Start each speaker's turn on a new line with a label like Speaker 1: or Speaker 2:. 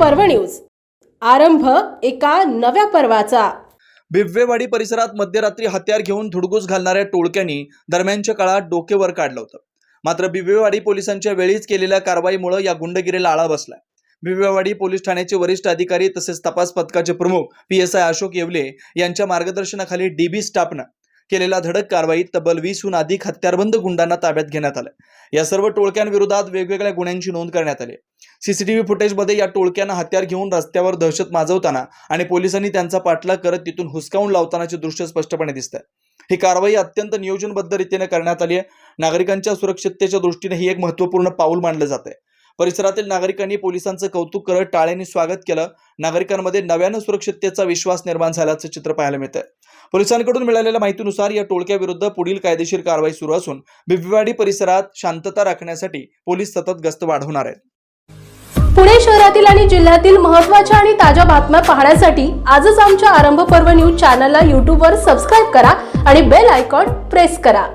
Speaker 1: पर्व न्यूज. आरंभ एका नव्या पर्वाचा.
Speaker 2: बिव्वेवाडी परिसरात मध्यरात्री हत्यार घेऊन धुडगूस घालणाऱ्या टोळक्यांनी दरम्यानच्या काळात डोकेवर काढलं होतं. मात्र बिव्वेवाडी पोलिसांच्या वेळीच केलेल्या कारवाईमुळे या गुंडगिरीला आळा बसलाय. बिव्वेवाडी पोलीस ठाण्याचे वरिष्ठ अधिकारी तसेच तपास पथकाचे प्रमुख P S I Ashok Yevle यांच्या मार्गदर्शनाखाली डीबी स्टाफनं केलेल्या धडक कारवाईत तब्बल वीसहून अधिक हत्यारबंद गुंडांना ताब्यात घेण्यात आलं या सर्व टोळक्यांविरोधात वेगवेगळ्या गुन्ह्यांची नोंद करण्यात आली. सीसीटीव्ही फुटेजमध्ये या टोळक्यांना हत्यार घेऊन रस्त्यावर दहशत माजवताना आणि पोलिसांनी त्यांचा पाठलाग करत तिथून हुसकावून लावतानाचे दृश्य स्पष्टपणे दिसत ही कारवाई अत्यंत नियोजनबद्ध रीतीने करण्यात आली आहे. नागरिकांच्या सुरक्षिततेच्या दृष्टीने ही एक महत्त्वपूर्ण पाऊल मानलं जात आहे परिसरातील नागरिकांनी पोलिसांचं कौतुक करत टाळ्यांनी स्वागत केलं. नागरिकांमध्ये नव्यानं सुरक्षिततेचा विश्वास निर्माण झाल्याचं चित्र पाहायला मिळतंय. पोलिसांकडून मिळालेल्या माहितीनुसार या टोळक्याविरुद्ध पुढील कायदेशीर कारवाई सुरू असून बिबवेवाडी परिसरात शांतता राखण्यासाठी पोलीस सतत गस्त वाढवणार आहेत.
Speaker 1: पुणे शहरातील आणि जिल्ह्यातील महत्त्वाच्या आणि ताज्या बातम्या पाहण्यासाठी आजच आमच्या आरंभ पर्व न्यूज चॅनलला यूट्यूबवर सबस्क्राईब करा आणि बेल आयकॉन प्रेस करा.